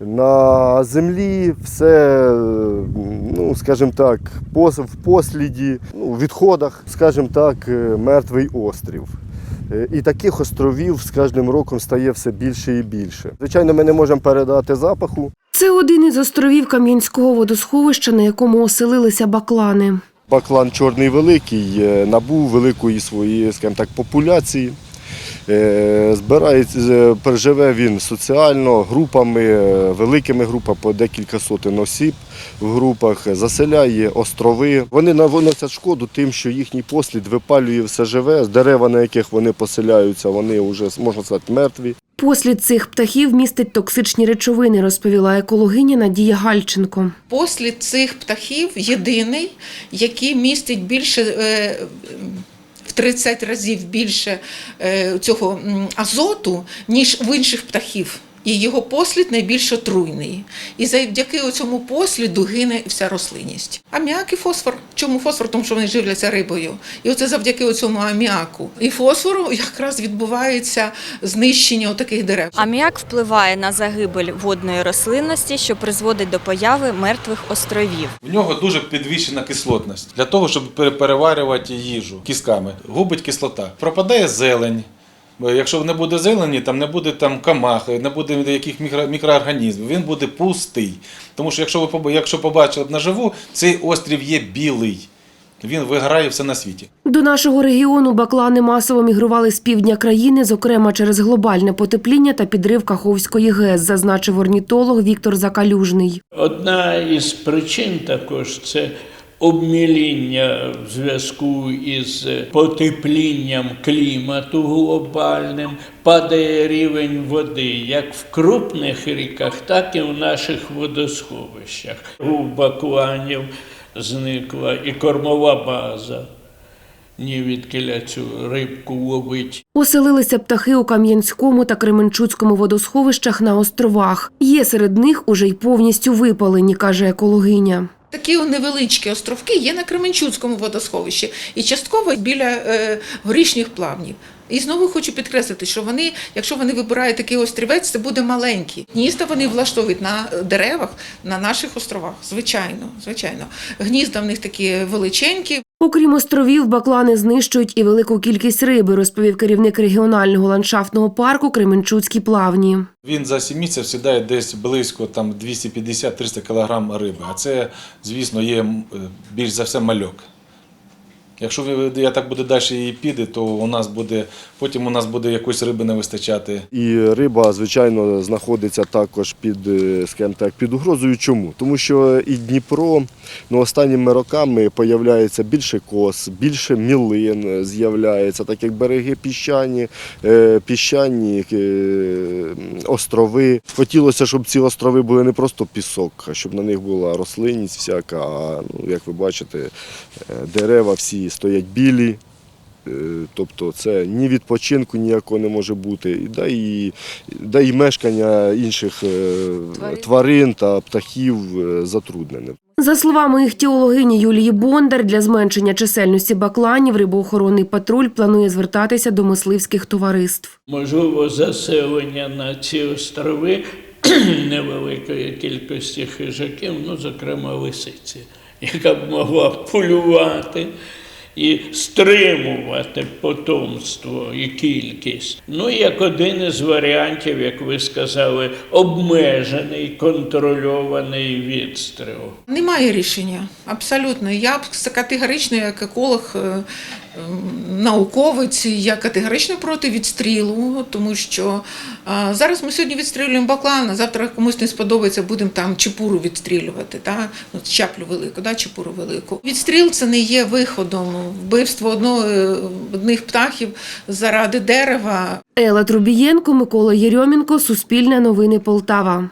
На землі все, ну, скажімо так, в посліді, ну, в відходах, скажімо так, е, мертвий острів. Е, І таких островів з кожним роком стає все більше і більше. Звичайно, ми не можемо передати запаху. Це один із островів Кам'янського водосховища, на якому оселилися баклани. Баклан чорний великий е, набув великої своєї, скажімо так, популяції. Е, Збирається, е, переживе він соціально, групами, е, великими групами по декілька сотень осіб в групах, заселяє острови. Вони наносять шкоду тим, що їхній послід випалює все живе. З дерева, на яких вони поселяються, вони вже можна сказати мертві. Послід цих птахів містить токсичні речовини, розповіла екологиня Надія Гальченко. Послід цих птахів єдиний, який містить більше. Е, 30 разів більше е, цього азоту, ніж в інших птахів. І його послід найбільш отруйний. І завдяки цьому посліду гине вся рослинність. Аміак і фосфор. Чому фосфор? Тому що вони живляться рибою. І оце завдяки цьому аміаку. І фосфору якраз відбувається знищення таких дерев. Аміак впливає на загибель водної рослинності, що призводить до появи мертвих островів. В нього дуже підвищена кислотність для того, щоб пере- переварювати їжу кісками. Губить кислота. Пропадає зелень. Якщо не буде зелені, там не буде там камах, не буде яких мікро, мікроорганізмів, він буде пустий. Тому що якщо ви якщо побачили б наживу, цей острів є білий. Він виграє все на світі. До нашого регіону баклани масово мігрували з півдня країни, зокрема через глобальне потепління та підрив Каховської ГЕС, зазначив орнітолог Віктор Закалюжний. Одна із причин також це обміління в зв'язку із потеплінням клімату глобальним, падає рівень води як в крупних ріках, так і в наших водосховищах. У бакланів зникла і кормова база. Ні відкиля цю рибку ловить. Оселилися птахи у Кам'янському та Кременчуцькому водосховищах на островах. Є серед них уже й повністю випалені, каже екологиня. Такі невеличкі островки є на Кременчуцькому водосховищі і частково біля е, горішніх плавнів. І знову хочу підкреслити, що вони, якщо вони вибирають такий острівець, це буде маленький. Гнізда вони влаштовують на деревах на наших островах. Звичайно, звичайно. Гнізда в них такі величенькі, Окрім островів, баклани знищують і велику кількість риби, розповів керівник регіонального ландшафтного парку Кременчуцькі плавні. Він за сім місяців сідає десь близько там 250-300 кг риби. А це, звісно, є е, більш за все мальок. Якщо я так буде далі і піде, то у нас буде, потім у нас буде якоїсь риби не вистачати. І риба, звичайно, знаходиться також під, е, скажімо так, під угрозою. Чому? Тому що і Дніпро ну, останніми роками появляється більше кос, більше мілин з'являється, так як береги піщані, е, піщані е, острови. Хотілося, щоб ці острови були не просто пісок, а щоб на них була рослинність всяка. А ну, як ви бачите, дерева всі стоять білі. Е, Тобто це ні відпочинку ніякого не може бути, і да і, да і мешкання інших е, тварин та птахів е, затруднене. За словами іхтіологині Юлії Бондар, для зменшення чисельності бакланів рибоохоронний патруль планує звертатися до мисливських товариств. Можливо, заселення на ці острови невеликої кількості хижаків, ну, зокрема, лисиці, яка б могла полювати і стримувати потомство і кількість. Ну, як один із варіантів, як ви сказали, обмежений, контрольований відстріл. Немає рішення. Абсолютно. Я б категорично, як еколог, е, науковець, я категорично проти відстрілу, тому що а, зараз ми сьогодні відстрілюємо баклана, завтра комусь не сподобається, будемо там чепуру відстрілювати, та? Ну, чаплю велику, да? чепуру велику. Відстріл це не є виходом. Вбивство одного, е, одних птахів заради дерева Ела Трубієнко, Микола Єрьомінко, Суспільне новини Полтава.